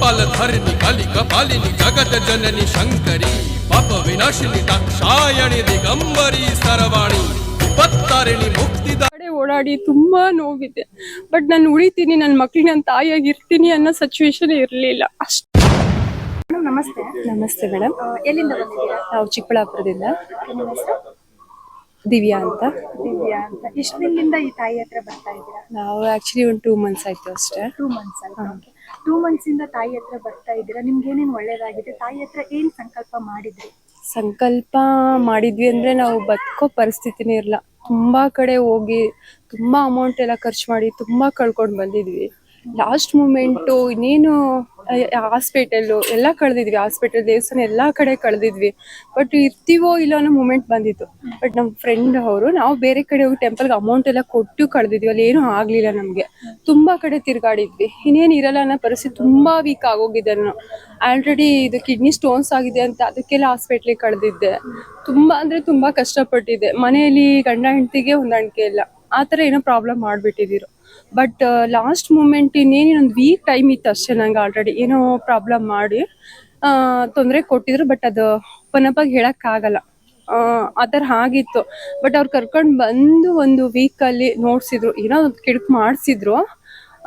ಕಪಾಲಧಾರಿಣಿ ಕಲಿ ಕಪಾಲಿನಿ ಜಗತ ಜನನಿ ಶಂಕರಿ ಪಾಪ ವಿನಾಶಿನಿ ದಾಕ್ಷಾಯಣಿ ದಿಗಂಬರಿ ಸರವಾಣಿ ವಿಪತ್ತಾರಿಣಿ ಮುಕ್ತಿ ಕಡೆ ಓಡಾಡಿ ತುಂಬಾ ನೋವಿದೆ. ಬಟ್ ನಾನು ಉಳಿತೀನಿ ನನ್ನ ಮಕ್ಳಿಗೆ ನನ್ನ ತಾಯಿಯಾಗಿ ಇರ್ತೀನಿ ಅನ್ನೋ ಸಿಚುವೇಶನ್ ಇರಲಿಲ್ಲ. ಅಷ್ಟು ಮೇಡಮ್ ನಮಸ್ತೆ. ನಮಸ್ತೆ ಮೇಡಮ್. ಎಲ್ಲಿಂದ ಬಂದಿದ್ದೀರಾ? ನಾವು ಚಿಕ್ಕಬಳ್ಳಾಪುರದಿಂದ. ದಿವ್ಯಾ ಅಂತ. ದಿವ್ಯಾ ಅಂತ. ಎಷ್ಟು ದಿನದಿಂದ ಈ ತಾಯಿ ಹತ್ರ ಬರ್ತಾ ಇದ್ದೀರಾ? ನಾವು ಆಕ್ಚುಲಿ ಒಂದು ಟೂ ಮಂತ್ಸ್ ಆಯ್ತು ಅಷ್ಟೇ. ಟೂ ಮಂತ್ಸ್ ಆಯ್ತು. ಓಕೆ ಟೂ ಇಂದ ತಾಯಿ ಹತ್ರ ಬರ್ತಾ ಇದ್ದೀರಾ? ನಿಮ್ಗೆ ಏನೇನು ಒಳ್ಳೇದಾಗಿದೆ? ತಾಯಿ ಹತ್ರ ಏನ್ ಸಂಕಲ್ಪ ಮಾಡಿದ್ರಿ? ಸಂಕಲ್ಪ ಮಾಡಿದ್ವಿ ಅಂದ್ರೆ ನಾವು ಬದುಕೋ ಪರಿಸ್ಥಿತಿನೇ ಇರಲ್ಲ. ತುಂಬಾ ಕಡೆ ಹೋಗಿ ತುಂಬಾ ಅಮೌಂಟ್ ಎಲ್ಲ ಖರ್ಚು ಮಾಡಿ ತುಂಬಾ ಕಳ್ಕೊಂಡು ಬಂದಿದ್ವಿ. ಲಾಸ್ಟ್ ಮೂಮೆಂಟು ಇನ್ನೇನು ಹಾಸ್ಪಿಟಲ್ಲು ಎಲ್ಲ ಕಳೆದಿದ್ವಿ. ಹಾಸ್ಪಿಟಲ್, ದೇವಸ್ಥಾನ ಎಲ್ಲ ಕಡೆ ಕಳೆದಿದ್ವಿ. ಬಟ್ ಇರ್ತೀವೋ ಇಲ್ಲ ಅನ್ನೋ ಮೂಮೆಂಟ್ ಬಂದಿತ್ತು. ಬಟ್ ನಮ್ಮ ಫ್ರೆಂಡ್ ಅವರು, ನಾವು ಬೇರೆ ಕಡೆ ಹೋಗಿ ಟೆಂಪಲ್ಗೆ ಅಮೌಂಟ್ ಎಲ್ಲ ಕೊಟ್ಟು ಕಳೆದಿದ್ವಿ. ಅಲ್ಲಿ ಏನೂ ಆಗಲಿಲ್ಲ ನಮಗೆ. ತುಂಬಾ ಕಡೆ ತಿರುಗಾಡಿದ್ವಿ. ಇನ್ನೇನು ಇರಲ್ಲ ಅನ್ನೋ ಪರಿಸ್ಥಿತಿ ತುಂಬಾ ವೀಕ್ ಆಗೋಗಿದೆ ನಾನು ಆಲ್ರೆಡಿ ಇದು ಕಿಡ್ನಿ ಸ್ಟೋನ್ಸ್ ಆಗಿದೆ ಅಂತ ಅದಕ್ಕೆಲ್ಲ ಹಾಸ್ಪಿಟ್ಲಿಗೆ ಕಳೆದಿದ್ದೆ. ತುಂಬಾ ಅಂದ್ರೆ ತುಂಬಾ ಕಷ್ಟಪಟ್ಟಿದ್ದೆ. ಮನೆಯಲ್ಲಿ ಗಂಡ ಹೆಂಡತಿಗೆ ಹೊಂದಾಣಿಕೆ ಇಲ್ಲ. ಆ ಥರ ಏನೋ ಪ್ರಾಬ್ಲಮ್ ಮಾಡಿಬಿಟ್ಟಿದ್ದೀರು. ಬಟ್ ಲಾಸ್ಟ್ ಮೂಮೆಂಟ್ ಇನ್ನೇನೊಂದು ವೀಕ್ ಟೈಮ್ ಇತ್ತು ಅಷ್ಟೇ ನಂಗೆ ಆಲ್ರೆಡಿ ಏನೋ ಪ್ರಾಬ್ಲಮ್ ಮಾಡಿ ತೊಂದರೆ ಕೊಟ್ಟಿದ್ರು ಬಟ್ ಅದು ಪನಪಾಗಿ ಹೇಳೋಕ್ಕಾಗಲ್ಲ ಆ ಥರ ಆಗಿತ್ತು. ಬಟ್ ಅವ್ರು ಕರ್ಕೊಂಡು ಬಂದು ಒಂದು ವೀಕಲ್ಲಿ ನೋಡಿಸಿದ್ರು, ಏನೋ ಒಂದು ಕಿಡಕ್ ಮಾಡಿಸಿದ್ರು.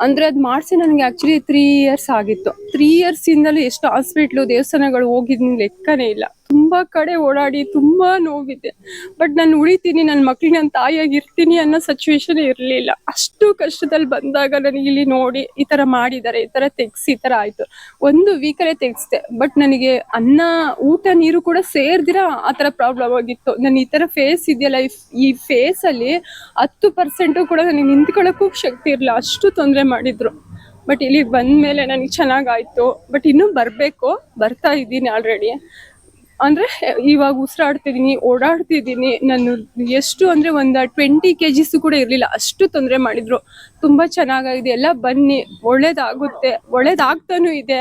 ಅಂದ್ರೆ ಅದು ಮಾಡಿಸಿ ನನಗೆ ಆ್ಯಕ್ಚುಲಿ ತ್ರೀ ಇಯರ್ಸ್ ಆಗಿತ್ತು. ತ್ರೀ ಇಯರ್ಸ್ ಇಂದಲೂ ಎಷ್ಟು ಹಾಸ್ಪಿಟ್ಲು ದೇವಸ್ಥಾನಗಳು ಹೋಗಿದ್ ಲೆಕ್ಕನೇ ಇಲ್ಲ. ತುಂಬಾ ಕಡೆ ಓಡಾಡಿ ತುಂಬಾ ನೋವಿದೆ. ಬಟ್ ನಾನು ಉಳಿತೀನಿ ನನ್ನ ಮಕ್ಳಿಗೆ ನನ್ನ ತಾಯಿಯಾಗಿ ಇರ್ತೀನಿ ಅನ್ನೋ ಸಿಚುವೇಶನ್ ಇರಲಿಲ್ಲ. ಅಷ್ಟು ಕಷ್ಟದಲ್ಲಿ ಬಂದಾಗ ನನಗೆ ಇಲ್ಲಿ ನೋಡಿ ಈ ತರ ಮಾಡಿದ್ದಾರೆ ಈ ತರ ತೆಗ್ಸಿ, ಈ ತರ ಆಯ್ತು. ಒಂದು ವೀಕಲ್ಲೇ ತೆಗ್ಸ್ದೆ. ಬಟ್ ನನಗೆ ಅನ್ನ, ಊಟ, ನೀರು ಕೂಡ ಸೇರ್ದಿರ ಆ ತರ ಪ್ರಾಬ್ಲಮ್ ಆಗಿತ್ತು. ನಾನು ಈ ತರ ಫೇಸ್ ಇದೆಯಲ್ಲ ಈ- ಫೇಸ್ ಅಲ್ಲಿ ಹತ್ತು ಪರ್ಸೆಂಟು ಕೂಡ ನನಗೆ ನಿಂತ್ಕೊಳ್ಳೋಕ್ಕೂ ಶಕ್ತಿ ಇರಲಿಲ್ಲ. ಅಷ್ಟು ತೊಂದರೆ ಮಾಡಿದ್ರು. ಬಟ್ ಇಲ್ಲಿಗೆ ಬಂದ್ಮೇಲೆ ನನಗೆ ಚೆನ್ನಾಗಾಯ್ತು ಬಟ್ ಇನ್ನೂ ಬರಬೇಕು, ಬರ್ತಾ ಇದ್ದೀನಿ ಆಲ್ರೆಡಿ ಅಂದ್ರೆ, ಇವಾಗ ಉಸಿರಾಡ್ತಿದ್ದೀನಿ ಓಡಾಡ್ತಿದ್ದೀನಿ ನಾನು ಎಷ್ಟು ಅಂದ್ರೆ ಒಂದು ಟ್ವೆಂಟಿ ಕೆ ಜಿಸ್ ಕೂಡ ಇರಲಿಲ್ಲ. ಅಷ್ಟು ತೊಂದರೆ ಮಾಡಿದ್ರು. ತುಂಬಾ ಚೆನ್ನಾಗಾಗಿದೆ. ಎಲ್ಲ ಬನ್ನಿ. ಒಳ್ಳೇದಾಗುತ್ತೆ. ಒಳ್ಳೇದಾಗ್ತಾನೂ ಇದೆ.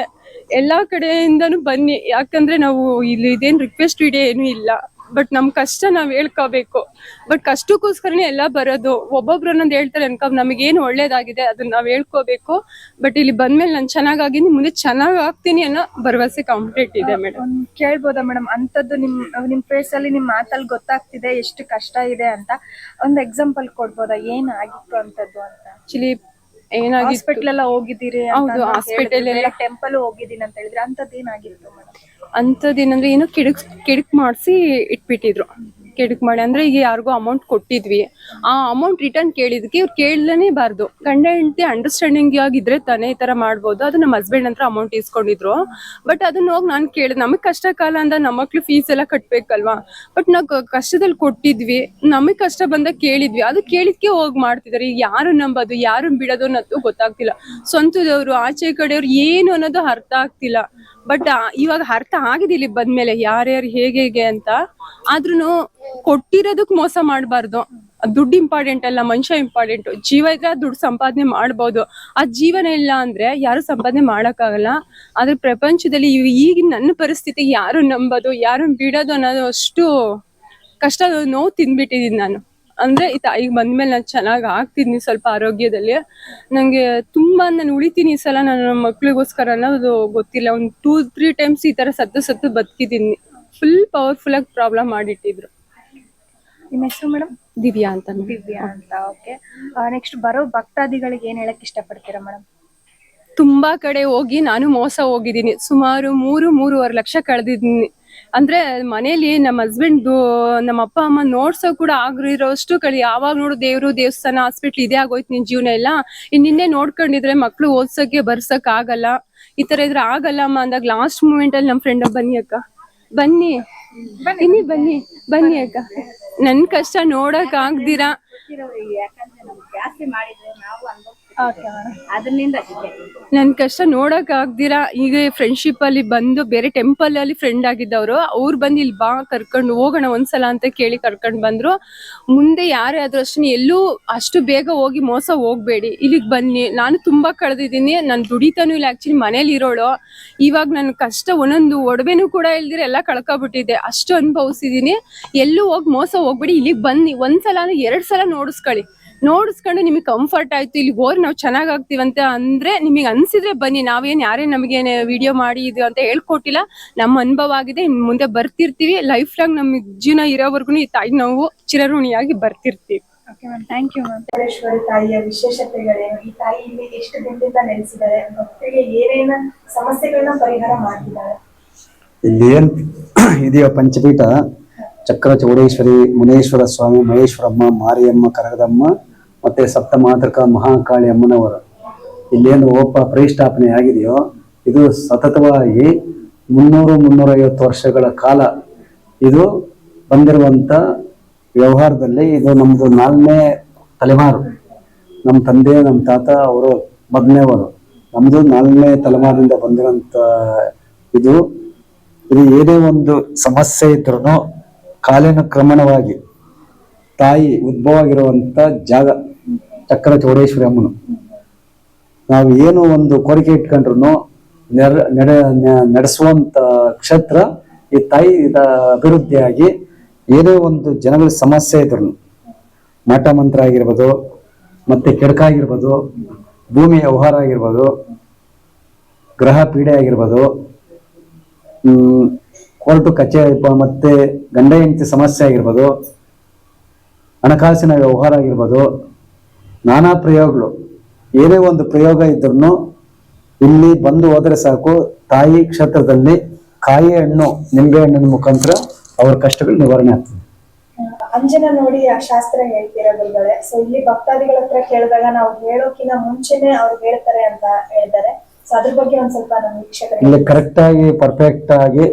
ಎಲ್ಲ ಕಡೆಯಿಂದನೂ ಬನ್ನಿ. ಯಾಕಂದ್ರೆ ನಾವು ಇಲ್ಲಿ ಇದೇನು ರಿಕ್ವೆಸ್ಟ್ ಇಡೇ ಏನೂ ಇಲ್ಲ. ಬಟ್ ನಮ್ ಕಷ್ಟ ನಾವ್ ಹೇಳ್ಕೋಬೇಕು. ಬಟ್ ಕಷ್ಟಕ್ಕೋಸ್ಕರನೇ ಎಲ್ಲ ಬರೋದು. ಒಬ್ಬೊಬ್ರು ಒಂದೊಂದು ಹೇಳ್ತಾರೆ ಅನ್ಕೊ ಏನ್ ಒಳ್ಳೇದಾಗಿದೆ ಅದನ್ನ ನಾವ್ ಹೇಳ್ಕೋಬೇಕು. ಬಟ್ ಇಲ್ಲಿ ಬಂದ್ಮೇಲೆ ನಾನು ಚೆನ್ನಾಗಾಗಿನಿ ಮುಂದೆ ಚೆನ್ನಾಗ್ ಆಗ್ತೀನಿ ಅನ್ನೋ ಭರವಸೆ ಕಂಪ್ಲೀಟ್ ಇದೆ ಮೇಡಮ್ ಕೇಳ್ಬೋದಾ ಮೇಡಮ್ ಅಂತದ್ದು ನಿಮ್ ನಿಮ್ ಫೇಸ್ ಅಲ್ಲಿ ನಿಮ್ ಮಾತಲ್ಲಿ ಗೊತ್ತಾಗ್ತಿದೆ ಎಷ್ಟು ಕಷ್ಟ ಇದೆ ಅಂತ. ಒಂದ್ ಎಕ್ಸಾಂಪಲ್ ಕೊಡ್ಬೋದಾ? ಏನ್ ಆಗಿತ್ತು ಅಂತದ್ದು ಅಂತ? ಆಕ್ಚುಲಿ ಏನಾಗಿತ್ತು? ಹಾಸ್ಪಿಟಲ್ ಎಲ್ಲ ಹೋಗಿದ್ದೀರಿ ಹೌದು, hospital ಎಲ್ಲ- ಟೆಂಪಲ್ ಹೋಗಿದ್ದೀನಿ ಅಂತ ಹೇಳಿದ್ರೆ ಅಂತದ್ದು ಏನಾಗಿತ್ತು ಮೇಡಮ್ ಅಂತದೇನಂದ್ರೆ ಏನೋ ಕಿಡಕ್ ಕಿಡಕ್ ಮಾಡಿಸಿ ಇಟ್ಬಿಟ್ಟಿದ್ರು. ಕಿಡಕ್ ಮಾಡಿ ಅಂದ್ರೆ ಈಗ ಯಾರಿಗೋ ಅಮೌಂಟ್ ಕೊಟ್ಟಿದ್ವಿ. ಆ ಅಮೌಂಟ್ ರಿಟರ್ನ್ ಕೇಳಿದಕ್ಕೆ ಇವ್ರು ಕೇಳಲೇಬಾರ್ದು ಗಂಡ, ಹೆಂಡತಿ ಅಂಡರ್ಸ್ಟ್ಯಾಂಡಿಂಗ್ ಆಗಿದ್ರೆ ತಾನೇ ಈ ತರ ಮಾಡ್ಬೋದು. ಅದು ನಮ್ಮ ಹಸ್ಬೆಂಡ್ ಹತ್ರ ಅಮೌಂಟ್ ಇಸ್ಕೊಂಡಿದ್ರು. ಬಟ್ ಅದನ್ನ ಹೋಗಿ ನಾನು ಕೇಳಿದ್, ನಮಗ್ ಕಷ್ಟ ಕಾಲ ಅಂದ ನಮ್ಮ ಮಕ್ಳು ಫೀಸ್ ಎಲ್ಲ ಕಟ್ಬೇಕಲ್ವಾ? ಬಟ್ ನಾವು ಕಷ್ಟದಲ್ಲಿ ಕೊಟ್ಟಿದ್ವಿ. ನಮಗ್ ಕಷ್ಟ ಬಂದಾಗ ಕೇಳಿದ್ವಿ. ಅದು ಕೇಳಿದ್ಕೆ ಹೋಗಿ ಮಾಡ್ತಿದಾರೆ. ಯಾರು ನಂಬೋದು, ಯಾರು ಬಿಡೋದು ಅನ್ನೋದು ಗೊತ್ತಾಗ್ತಿಲ್ಲ. ಸ್ವಂತದವ್ರು, ಆಚೆ ಕಡೆಯವ್ರು ಏನು ಅನ್ನೋದು ಅರ್ಥ ಆಗ್ತಿಲ್ಲ. ಬಟ್ ಇವಾಗ ಅರ್ಥ ಆಗಿದೆ ಇಲ್ಲಿ ಬಂದ್ಮೇಲೆ ಯಾರ್ಯಾರು ಹೇಗೆ ಹೇಗೆ ಅಂತ. ಆದ್ರೂ ಕೊಟ್ಟಿರೋದಕ್ ಮೋಸ ಮಾಡಬಾರ್ದು. ದುಡ್ಡು ಇಂಪಾರ್ಟೆಂಟ್ ಅಲ್ಲ, ಮನುಷ್ಯ ಇಂಪಾರ್ಟೆಂಟ್ ಜೀವ ಇದ್ರೆ ದುಡ್ಡು ಸಂಪಾದನೆ ಮಾಡ್ಬೋದು. ಆ ಜೀವನ ಇಲ್ಲ ಅಂದ್ರೆ ಯಾರು ಸಂಪಾದನೆ ಮಾಡಕ್ಕಾಗಲ್ಲ. ಆದ್ರೆ ಪ್ರಪಂಚದಲ್ಲಿ ಈಗಿನ ನನ್ನ ಪರಿಸ್ಥಿತಿ ಯಾರು ನಂಬೋದು, ಯಾರು ಬಿಡೋದು ಅನ್ನೋದು ಅಷ್ಟು ಕಷ್ಟ ನೋವು ತಿಂದ್ಬಿಟ್ಟಿದೀನಿ ನಾನು. ಅಂದ್ರೆ ಈ ತಾಯಿಗೆ ಬಂದ್ಮೇಲೆ ನಾನು ಚೆನ್ನಾಗಿ ಆಗ್ತಿದ್ನಿ ಸ್ವಲ್ಪ ಆರೋಗ್ಯದಲ್ಲಿ. ನಂಗೆ ತುಂಬಾ ನಾನು ಉಳಿತೀನಿ ಈ ಸಲ ನನ್ನ ಮಕ್ಳಿಗೋಸ್ಕರ ಅನ್ನೋದು ಗೊತ್ತಿಲ್ಲ. ಒಂದು ಟೂ ತ್ರೀ ಟೈಮ್ಸ್ ಈ ತರ ಸತ್ತು ಸತ್ತು ಬದುಕಿದ್ದೀನಿ. ಫುಲ್ ಪವರ್ಫುಲ್ ಆಗಿ ಪ್ರಾಬ್ಲಮ್ ಮಾಡಿಟ್ಟಿದ್ರು. ನಿಮ್ಮ ಹೆಸರು ಮೇಡಮ್ ದಿವ್ಯಾ ಅಂತ ದಿವ್ಯಾ ಅಂತ ಓಕೆ ನೆಕ್ಸ್ಟ್ ಬರೋ ಭಕ್ತಾದಿಗಳಿಗೆ ಏನ್ ಹೇಳಕ್ ಇಷ್ಟಪಡ್ತೀರಾ ಮೇಡಮ್ ತುಂಬಾ ಕಡೆ ಹೋಗಿ ನಾನು ಮೋಸ ಹೋಗಿದ್ದೀನಿ. ಸುಮಾರು ಮೂರು ಮೂರುವರೆ ಲಕ್ಷ ಕಳೆದಿದ್ದೀನಿ. ಅಂದ್ರೆ ಮನೇಲಿ ನಮ್ಮ ಹಸ್ಬೆಂಡ್ ನಮ್ಮ ಅಪ್ಪ ಅಮ್ಮ ನೋಡ್ಸೋ ಕೂಡ ಆಗಿರೋಷ್ಟು ಕಳಿ ಯಾವಾಗ ನೋಡು ದೇವ್ರು ದೇವಸ್ಥಾನ ಹಾಸ್ಪಿಟ್ಲ್ ಇದೇ ಆಗೋಯ್ತು ನಿನ್ ಜೀವನ ಎಲ್ಲ. ಇನ್ ನಿನ್ನೆ ನೋಡ್ಕೊಂಡಿದ್ರೆ ಮಕ್ಳು ಓದ್ಸಕ್ಕೆ ಬರ್ಸಕ್ ಆಗಲ್ಲ. ಈ ತರ ಇದ್ರೆ ಆಗಲ್ಲ ಅಮ್ಮ ಅಂದಾಗ ಲಾಸ್ಟ್ ಮೂಮೆಂಟ್ ಅಲ್ಲಿ ನಮ್ ಫ್ರೆಂಡ್ ಬನ್ನಿ ಅಕ್ಕ. ಬನ್ನಿ. ಬನ್ನಿ ಬನ್ನಿ ಬನ್ನಿ ಅಕ್ಕ. ನನ್ ಕಷ್ಟ ನೋಡಕ್ ಆಗ್ದಿರಾ? ನನ್ ಕಷ್ಟ ನೋಡಕ್ ಆಗ್ದಿರಾ? ಈಗ ಫ್ರೆಂಡ್ಶಿಪ್ ಅಲ್ಲಿ ಬಂದು ಬೇರೆ ಟೆಂಪಲ್ ಅಲ್ಲಿ ಫ್ರೆಂಡ್ ಆಗಿದ್ದವರು ಅವ್ರು ಬಂದು ಇಲ್ಲಿ ಬಾ ಕರ್ಕೊಂಡು ಹೋಗೋಣ ಒಂದ್ಸಲ ಅಂತ ಕೇಳಿ ಕರ್ಕೊಂಡ್ ಬಂದ್ರು. ಮುಂದೆ ಯಾರೇ ಆದ್ರೂ ಅಷ್ಟೇ ಎಲ್ಲೂ ಅಷ್ಟು ಬೇಗ ಹೋಗಿ ಮೋಸ ಹೋಗ್ಬೇಡಿ. ಇಲ್ಲಿಗೆ ಬನ್ನಿ. ನಾನು ತುಂಬಾ ಕಳೆದಿದ್ದೀನಿ. ನಾನು ದುಡಿತಾನು ಇಲ್ಲ ಆಕ್ಚುಲಿ ಮನೇಲಿ ಇರೋಳು. ಇವಾಗ ನನ್ ಕಷ್ಟ ಒಂದೊಂದು ಒಡವೆನೂ ಕೂಡ ಇಲ್ದಿರ ಎಲ್ಲ ಕಳ್ಕೊಬಿಟ್ಟಿದೆ. ಅಷ್ಟು ಅನುಭವಿಸಿದೀನಿ. ಎಲ್ಲೂ ಹೋಗಿ ಮೋಸ ಹೋಗ್ಬೇಡಿ. ಇಲ್ಲಿಗೆ ಬನ್ನಿ. ಒಂದ್ಸಲ ಎರಡ್ ಸಲ ನೋಡಿಸ್ಕೊಳ್ಳಿ. ನೋಡಿಸ್ಕೊಂಡು ನಿಮಗೆ ಕಂಫರ್ಟ್ ಆಯ್ತು ಇಲ್ಲಿ ಹೋರ್ ನಾವು ಚೆನ್ನಾಗ್ ಆಗ್ತೀವಂತ ಅಂದ್ರೆ ನಿಮಗೆ ಅನ್ಸಿದ್ರೆ ಬನ್ನಿ ನಾವೇನ್ ಯಾರೇ ನಮಗೆ ವಿಡಿಯೋ ಮಾಡಿ ಇದು ಅಂತ ಹೇಳ್ಕೊಟ್ಟಿಲ್ಲ ನಮ್ಮ ಅನುಭವ ಆಗಿದೆ ಇನ್ ಮುಂದೆ ಬರ್ತಿರ್ತೀವಿ ಲೈಫ್ ಲಾಂಗ್ ನಮ್ಮ ಜೀವನ ಇರೋವರೆಗೂ ಈ ತಾಯಿ ನಾವು ಚಿರಋಣಿಯಾಗಿ ಬರ್ತಿರ್ತೀವಿ. Okay ma'am thank you ma'am Parameshwari ತಾಯಿಯ ವಿಶೇಷತೆಗಳೇನು? ಈ ತಾಯಿ ಇಲ್ಲಿ ಎಷ್ಟು ದಿನದಿಂದ ನೆಲೆಸಿದ್ದಾರೆ? ಭಕ್ತರಿಗೆ ಏನೇನ ಸಮಸ್ಯೆಗಳನ್ನ ಪರಿಹಾರ ಮಾಡ್ತಿದ್ದಾರೆ? ಇಲ್ಲಿ ಏನ್ ಇದೆಯೋ ಪಂಚಪೀಠ ಚಕ್ರ ಚೌಡೇಶ್ವರಿ ಮುನೇಶ್ವರ ಸ್ವಾಮಿ ಮಹೇಶ್ವರಮ್ಮ ಮಾರಿಯಮ್ಮ ಕರಗದಮ್ಮ ಮತ್ತೆ ಸಪ್ತಮಾತೃಕ ಮಹಾಕಾಳಿ ಅಮ್ಮನವರು. ಇಲ್ಲೇನು ಓಪ ಪ್ರತಿಷ್ಠಾಪನೆ ಆಗಿದೆಯೋ, ಇದು ಸತತವಾಗಿ ಮುನ್ನೂರು ಮುನ್ನೂರೈವತ್ತು ವರ್ಷಗಳ ಕಾಲ ಇದು ಬಂದಿರುವಂತ ವ್ಯವಹಾರದಲ್ಲಿ ಇದು ನಮ್ಮದು ನಾಲ್ಕನೇ ತಲೆಮಾರು. ನಮ್ಮ ತಂದೆ ನಮ್ಮ ತಾತ, ಅವರು ಮೊದಲನೇವರು. ನಮ್ಮದು ನಾಲ್ಕನೇ ತಲೆಮಾರಿನಿಂದ ಬಂದಿರೋಂಥ ಇದು ಇದು ಏನೇ ಒಂದು ಸಮಸ್ಯೆ ಇದ್ರೂ ಕಾಲಾನುಕ್ರಮಣವಾಗಿ ತಾಯಿ ಉದ್ಭವ ಆಗಿರುವಂತ ಜಾಗ. ಚಕ್ರ ಚೌಡೇಶ್ವರಿ ಅಮ್ಮನು. ನಾವು ಏನು ಒಂದು ಕೋರಿಕೆ ಇಟ್ಕೊಂಡ್ರು ನೆರ, ನಡೆ ನಡೆಸುವಂತ ಕ್ಷೇತ್ರ ಈ ತಾಯಿ ಅಭಿವೃದ್ಧಿಯಾಗಿ ಏನೇ ಒಂದು ಜನಗಳ ಸಮಸ್ಯೆ ಇದ್ರು ಮಠ ಮಂತ್ರ ಆಗಿರ್ಬೋದು, ಮತ್ತೆ ಕೆಡಕ ಆಗಿರ್ಬೋದು ಭೂಮಿ ವ್ಯವಹಾರ ಆಗಿರ್ಬೋದು ಗ್ರಹ ಪೀಡೆ ಆಗಿರ್ಬೋದು ಕೋರ್ಟು ಕಚೇರಿ ಮತ್ತೆ ಗಂಡ ಹೆಂಡತಿ ಸಮಸ್ಯೆ ಆಗಿರ್ಬೋದು, ಹಣಕಾಸಿನ ವ್ಯವಹಾರ ಆಗಿರ್ಬೋದು ನಾನಾ ಪ್ರಯೋಗಗಳು. ಏನೇ ಒಂದು ಪ್ರಯೋಗ ಇದ್ರೂ ಇಲ್ಲಿ ಬಂದು ಹೋದರೆ ಸಾಕು ತಾಯಿ ಕ್ಷೇತ್ರದಲ್ಲಿ ಕಾಯಿ ಹಣ್ಣು ನಿಂಬೆ ಹಣ್ಣಿನ ಮುಖಾಂತರ ಅವ್ರ ಕಷ್ಟಗಳು ನಿವಾರಣೆ ಆಗ್ತದೆ. ಅಂಜನ ನೋಡಿ ಆ ಶಾಸ್ತ್ರ ಹೇಳ್ತಿರೋದುಗಳೇ ಸೊ ಇಲ್ಲಿ ಭಕ್ತಾದಿಗಳ ಹತ್ರ ಕೇಳಿದಾಗ ನಾವು ಹೇಳೋಕಿನ ಮುಂಚೆನೆ ಅವ್ರು ಹೇಳ್ತಾರೆ ಅಂತ ಹೇಳ್ತಾರೆ. ಸೊ ಅದ್ರ ಬಗ್ಗೆ ಒಂದ್ ಸ್ವಲ್ಪ ನಮ್ಮ ವೀಕ್ಷಕರಿಗೆ ಇಲ್ಲಿ ಕರೆಕ್ಟ್ ಆಗಿ ಪರ್ಫೆಕ್ಟ್ ಆಗಿ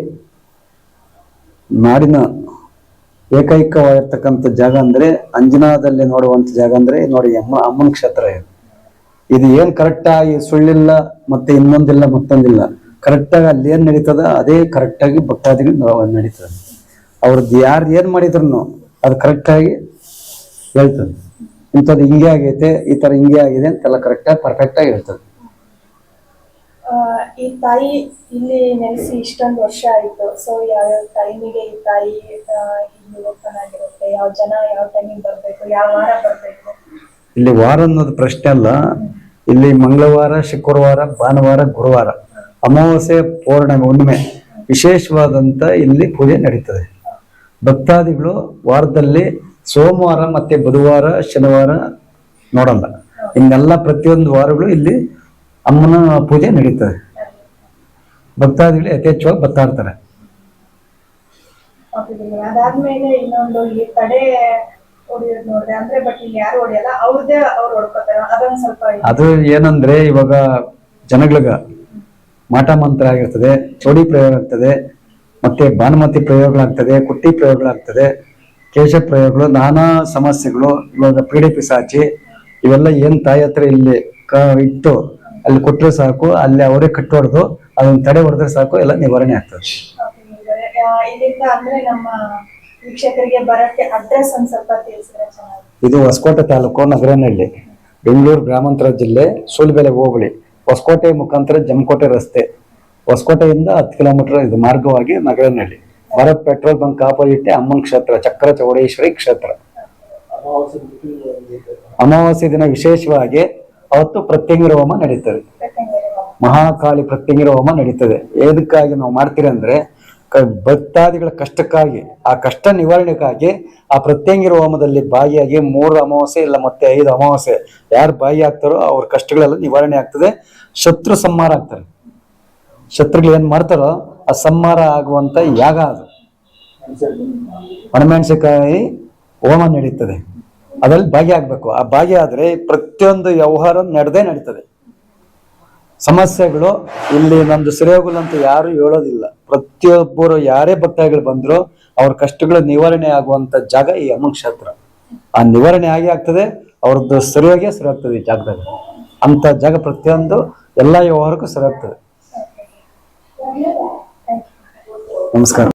ನಾಡಿನ ಏಕೈಕವಾಗಿರ್ತಕ್ಕಂಥ ಜಾಗ ಅಂದ್ರೆ ಅಂಜನಾದಲ್ಲಿ ನೋಡುವಂತ ಜಾಗ ಅಂದ್ರೆ ನೋಡಿ ಅಮ್ಮ ಅಮ್ಮನ ಕ್ಷೇತ್ರ ಇದು. ಇದು ಏನ್ ಕರೆಕ್ಟ್ ಆಗಿ ಸುಳ್ಳಿಲ್ಲ ಮತ್ತೆ ಇನ್ನೊಂದಿಲ್ಲ ಮತ್ತೊಂದಿಲ್ಲ. ಕರೆಕ್ಟ್ ಆಗಿ ಅಲ್ಲಿ ಏನ್ ನಡೀತದ? ಅದೇ ಕರೆಕ್ಟ್ ಆಗಿ ಭಕ್ತಾದಿಗಳು ನಡೀತದೆ. ಅವ್ರದ್ದು ಯಾರು ಏನ್ ಮಾಡಿದ್ರು ಅದು ಕರೆಕ್ಟ್ ಆಗಿ ಹೇಳ್ತದೆ. ಇಂಥದ್ದು ಹಿಂಗೆ ಆಗೈತೆ, ಈ ತರ ಹಿಂಗೆ ಆಗಿದೆ ಅಂತೆಲ್ಲ ಕರೆಕ್ಟ್ ಆಗಿ ಪರ್ಫೆಕ್ಟ್ ಆಗಿ ಹೇಳ್ತದೆ. ಈ ಈ ತಾಯಿ ಇಲ್ಲಿ ವಾರ ಅನ್ನೋದು ಪ್ರಶ್ನೆ ಅಲ್ಲ. ಇಲ್ಲಿ ಮಂಗಳವಾರ, ಶುಕ್ರವಾರ, ಭಾನುವಾರ, ಗುರುವಾರ. ಅಮಾವಾಸ್ಯೆ, ಪೌರ್ಣಮಿ, ಹುಣ್ಣಿಮೆ. ವಿಶೇಷವಾದಂತ ಇಲ್ಲಿ ಪೂಜೆ ನಡೀತದೆ. ಭಕ್ತಾದಿಗಳು ವಾರದಲ್ಲಿ ಸೋಮವಾರ ಮತ್ತೆ ಬುಧವಾರ, ಶನಿವಾರ ನೋಡಲ್ಲ. ಇನ್ನೆಲ್ಲ ಪ್ರತಿಯೊಂದು ವಾರಗಳು ಇಲ್ಲಿ ಅಮ್ಮನ ಪೂಜೆ ನಡೀತದೆ. ಭಕ್ತಾದಿಗಳು ಯಥೇಚ್ಛವಾಗಿ ಬರ್ತಾ ಇರ್ತಾರೆ. Okay, ಅದಾದ್ಮೇಲೆ ಇನ್ನೊಂದು ಈ ತಡೆ ಅದು ಏನಂದ್ರೆ ಇವಾಗ ಜನಗಳಿಗ ಮಾಟ ಮಂತ್ರ ಆಗಿರ್ತದೆ ಚೌಡಿ ಪ್ರಯೋಗ ಆಗ್ತದೆ ಮತ್ತೆ ಭಾನುಮತಿ ಪ್ರಯೋಗಗಳಾಗ್ತದೆ ಕುಟ್ಟಿ ಪ್ರಯೋಗಗಳಾಗ್ತದೆ ಕೇಶ ಪ್ರಯೋಗಗಳು ನಾನಾ ಸಮಸ್ಯೆಗಳು ಇವಾಗ ಪೀಡೆ ಪಿಸಾಚಿ ಇವೆಲ್ಲ ಏನ್ ತಾಯಿ ಹತ್ರ ಇಲ್ಲಿ ಕ ಇಟ್ಟು ಅಲ್ಲಿ ಕೊಟ್ಟರೆ ಸಾಕು ಅಲ್ಲಿ ಅವರೇ ಕಟ್ಟೊಡ್ದು ಅದನ್ನ ತಡೆ ಹೊಡೆದ್ರೆ ಸಾಕು ಎಲ್ಲ ನಿವಾರಣೆ ಆಗ್ತದೆ. ಇಲ್ಲಿಂದ ಅಂದ್ರೆ ನಮ್ಮ ವೀಕ್ಷಕರಿಗೆ ಬರಕ್ಕೆ ಅಡ್ರೆಸ್ ಒಂದ್ ಸ್ವಲ್ಪ ತಿಳಿಸಿದ್ರೆ ಚೆನ್ನಾಗಿ ಇದು ಹೊಸಕೋಟೆ ತಾಲೂಕು ನಗರನಹಳ್ಳಿ. ಬೆಂಗಳೂರು ಗ್ರಾಮಾಂತರ ಜಿಲ್ಲೆ ಸೋಲ್ಬೆಲೆ ಹೋಬಳಿ. ಹೊಸಕೋಟೆ ಮುಖಾಂತರ ಜಮಕೋಟೆ ರಸ್ತೆ. ಹೊಸಕೋಟೆಯಿಂದ ಹತ್ತು ಕಿಲೋಮೀಟರ್ ಇದು ಮಾರ್ಗವಾಗಿ Nagaranahalli. Bharat petrol bunk opposite ಅಮ್ಮನ ಕ್ಷೇತ್ರ ಚಕ್ರ ಚೌಡೇಶ್ವರಿ ಕ್ಷೇತ್ರ. ಅಮಾವಾಸ್ಯ ದಿನ ವಿಶೇಷವಾಗಿ ಅವತ್ತು ಪ್ರತ್ಯಂಗಿರ ಹೋಮ ನಡೀತದೆ. ಮಹಾಕಾಳಿ ಪ್ರತ್ಯಂಗಿರ ಹೋಮ ನಡೀತದೆ. ಎದಕ್ಕಾಗಿ ನಾವು ಮಾಡ್ತೀರಿ ಅಂದ್ರೆ ಕ- ಭಕ್ತಾದಿಗಳ ಕಷ್ಟಕ್ಕಾಗಿ, ಆ ಕಷ್ಟ ನಿವಾರಣೆಗಾಗಿ ಆ ಪ್ರತ್ಯಂಗಿರ ಹೋಮದಲ್ಲಿ ಭಾಗಿಯಾಗಿ ಮೂರು ಅಮಾವಾಸ್ಯೆ ಇಲ್ಲ ಮತ್ತೆ ಐದು ಅಮಾವಾಸ್ಯೆ. ಯಾರು ಭಾಗಿಯಾಗ್ತಾರೋ ಅವ್ರ ಕಷ್ಟಗಳೆಲ್ಲ ನಿವಾರಣೆ ಆಗ್ತದೆ. ಶತ್ರು ಸಂಹಾರ ಆಗ್ತಾರೆ. ಶತ್ರುಗಳು ಏನ್ ಮಾಡ್ತಾರೋ ಆ ಸಂಹಾರ ಆಗುವಂತ ಯಾಗ ಅದು. ಒಣಮೆಣಸಿನಕಾಯಿ ಹೋಮ ನಡೀತದೆ. ಅದ್ರಲ್ಲಿ ಭಾಗಿಯಾಗಬೇಕು ಆ ಭಾಗಿಯಾದ್ರೆ ಪ್ರತಿಯೊಂದು ವ್ಯವಹಾರ ನಡೆದೇ ನಡೀತದೆ. ಸಮಸ್ಯೆಗಳು ಇಲ್ಲಿ ನಮ್ದು ಸರಿಯೋಗಿಲ್ಲ ಅಂತ ಯಾರು ಹೇಳೋದಿಲ್ಲ. ಪ್ರತಿಯೊಬ್ಬರು ಯಾರೇ ಭಕ್ತಾದಿಗಳು ಬಂದ್ರು ಅವ್ರ ಕಷ್ಟಗಳು ನಿವಾರಣೆ ಆಗುವಂತ ಜಾಗ ಈ ಅಮ್ಮನ ಕ್ಷೇತ್ರ. ಆ ನಿವಾರಣೆ ಆಗಿ ಆಗ್ತದೆ, ಅವ್ರದ್ದು ಸರಿಯಾಗಿ ಸರಿ ಆಗ್ತದೆ ಈ ಜಾಗದಾಗ. ಅಂತ ಜಾಗ ಪ್ರತಿಯೊಂದು ಎಲ್ಲಾ ವ್ಯವಹಾರಕ್ಕೂ ಸರಿ ಆಗ್ತದೆ. ನಮಸ್ಕಾರ.